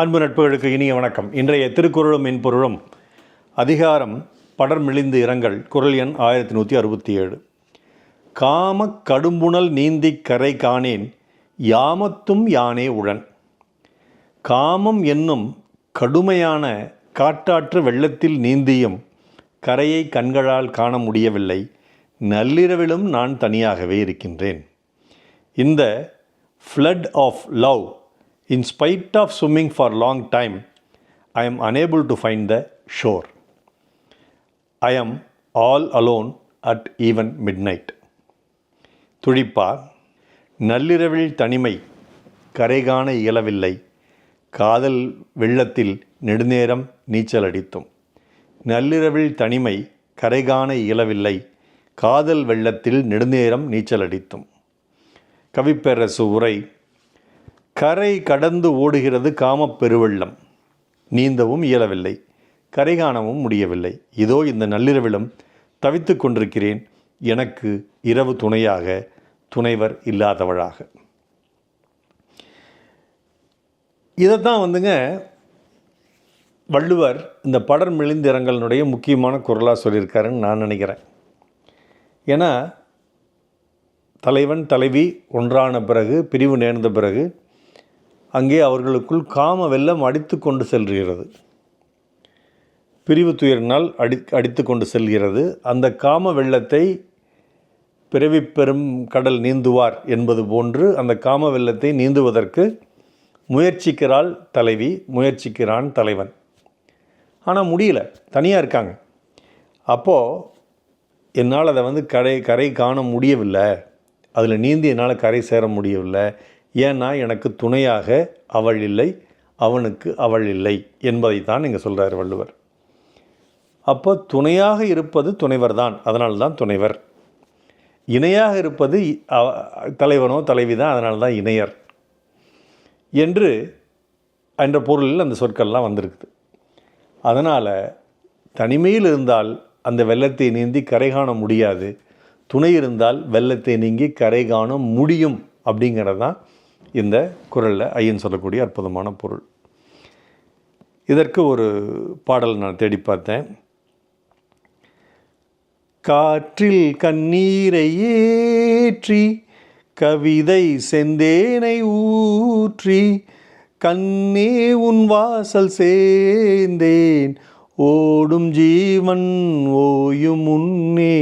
அன்பு நட்புகளுக்கு இனிய வணக்கம். இன்றைய திருக்குறளும் மென்பொருளும் அதிகாரம் படர் மெலிந்து இரங்கல் குரல் எண் ஆயிரத்தி நூற்றி அறுபத்தி ஏழு. காமக் கடும்புணல் நீந்திக் கரை காணேன் யாமத்தும் யானே உடன் காமம் என்னும் கடுமையான காட்டாற்று வெள்ளத்தில் நீந்தியும் கரையை கண்களால் காண முடியவில்லை நள்ளிரவிலும் நான் தனியாகவே இருக்கின்றேன். இந்த flood of love in spite of swimming for long time i am unable to find the shore. I am all alone at even midnight. துடிப்பார் நள்ளிரவில் தனிமை கரைகாண இயலவில்லை. காதல் வெள்ளத்தில் நெடுநேரம் நீச்சல் அடித்தும். நள்ளிரவில் தனிமை கரைகாண இயலவில்லை. காதல் வெள்ளத்தில் நெடுநேரம் நீச்சல் அடித்தும். கவிப்பேரசு உரை கரை கடந்து ஓடுகிறது காமப் பெருவெள்ளம் நீந்தவும் இயலவில்லை. கரை காணவும் முடியவில்லை. இதோ இந்த நள்ளிரவிலும் தவித்து கொண்டிருக்கிறேன். எனக்கு இரவு துணையாக துணைவர் இல்லாதவளாக. இதைத்தான் வந்துங்க வள்ளுவர் இந்த படர் மெலிந்திரங்களினுடைய முக்கியமான குரலாக சொல்லியிருக்காருன்னு நான் நினைக்கிறேன். ஏன்னா தலைவன் தலைவி ஒன்றான பிறகு பிரிவு நேர்ந்த பிறகு அங்கே அவர்களுக்குள் காம வெள்ளம் அடித்து கொண்டு செல்கிறது. பிரிவு துயரினால் அடி அடித்து கொண்டு செல்கிறது. அந்த காம வெள்ளத்தை பிறவி பெரும் கடல் நீந்துவார் என்பது போன்று அந்த காம வெள்ளத்தை நீந்துவதற்கு முயற்சிக்கிறாள் தலைவி முயற்சிக்கிறான் தலைவன். ஆனால் முடியல தனியாக இருக்காங்க. அப்போது என்னால் அதை வந்து கரை கரை காண முடியவில்லை. அதில் நீந்தி என்னால் கரை சேர முடியவில்லை. ஏன்னா எனக்கு துணையாக அவள் இல்லை அவனுக்கு அவள் இல்லை என்பதை தான் இங்கே சொல்கிறார் வள்ளுவர். அப்போ துணையாக இருப்பது துணைவர் தான் அதனால்தான் துணைவர். இணையாக இருப்பது தலைவனோ தலைவி தான் அதனால தான் இணையர் என்று என்ற பொருளில் அந்த சொற்கள்லாம் வந்திருக்குது. அதனால் தனிமையில் இருந்தால் அந்த வெள்ளத்தை நீந்தி கரை காண முடியாது. துணை இருந்தால் வெள்ளத்தை நீங்கி கரை காண முடியும் அப்படிங்கிறது தான் இந்த குரலில் ஐயன் சொல்லக்கூடிய அற்புதமான பொருள். இதற்கு ஒரு பாடல் நான் தேடி பார்த்தேன். காற்றில் கண்ணீரை ஏற்றி கவிதை செந்தேனை ஊற்றி கண்ணே உன் வாசல் சேர்ந்தேன். ஓடும் ஜீவன் ஓயும் முன்னே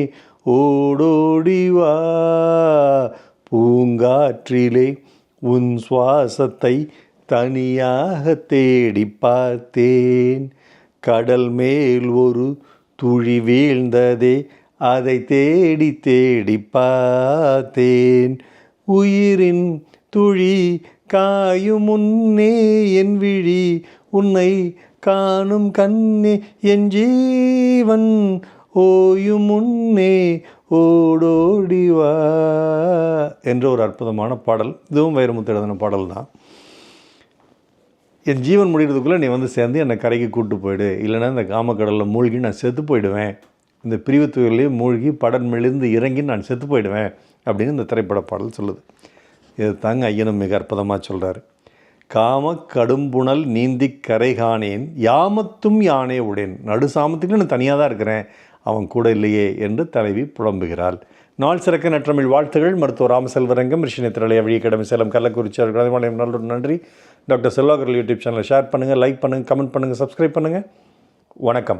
ஓடோடிவா பூங்காற்றிலே உன் சுவாசத்தை தனியாக தேடி பார்த்தேன். கடல் மேல் ஒரு துழி வீழ்ந்ததே அதை தேடி தேடி பார்த்தேன். உயிரின் துழி காயும் முன்னே என் விழி உன்னை காணும் கண்ணே என் ஜீவன் ஓயும் முன்னே ஓடோடிவா என்ற ஒரு அற்புதமான பாடல். இதுவும் வைரமுத்து எழுதின பாடல் தான். என் ஜீவன் முடிகிறதுக்குள்ளே நீ வந்து சேர்ந்து என்னை கரைக்கு கூட்டு போயிடு. இல்லைன்னா இந்த காமக்கடலில் மூழ்கி நான் செத்து போயிடுவேன். இந்த பிரிவு துறையிலேயே மூழ்கி படன் மெழுந்து இறங்கி நான் செத்து போயிடுவேன் அப்படின்னு இந்த திரைப்பட பாடல் சொல்லுது. இது தாங்க ஐயனும் மிக அற்புதமாக சொல்கிறார் காம கடும்புணல் நீந்தி கரைகானேன் யாமத்தும் யானே உடேன் நடு சாமத்துக்கு நான் தனியாக தான் இருக்கிறேன். அவன் கூட இல்லையே என்று தலைவி புலம்புகிறாள். நாள் சிறக்க நற்றமிழ் வாழ்த்துகள். மருத்துவ ராமசெல்வரங்கம் ரிஷினை வழி கடமை சேலம் கள்ளக்குறிச்சி அவர்கள் நல்ல நன்றி. டாக்டர் செல்வாகர் யூடியூப் சேனலை ஷேர் பண்ணுங்கள் லைக் பண்ணுங்கள் கமெண்ட் பண்ணுங்கள் சப்ஸ்கிரைப் பண்ணுங்கள் வணக்கம்.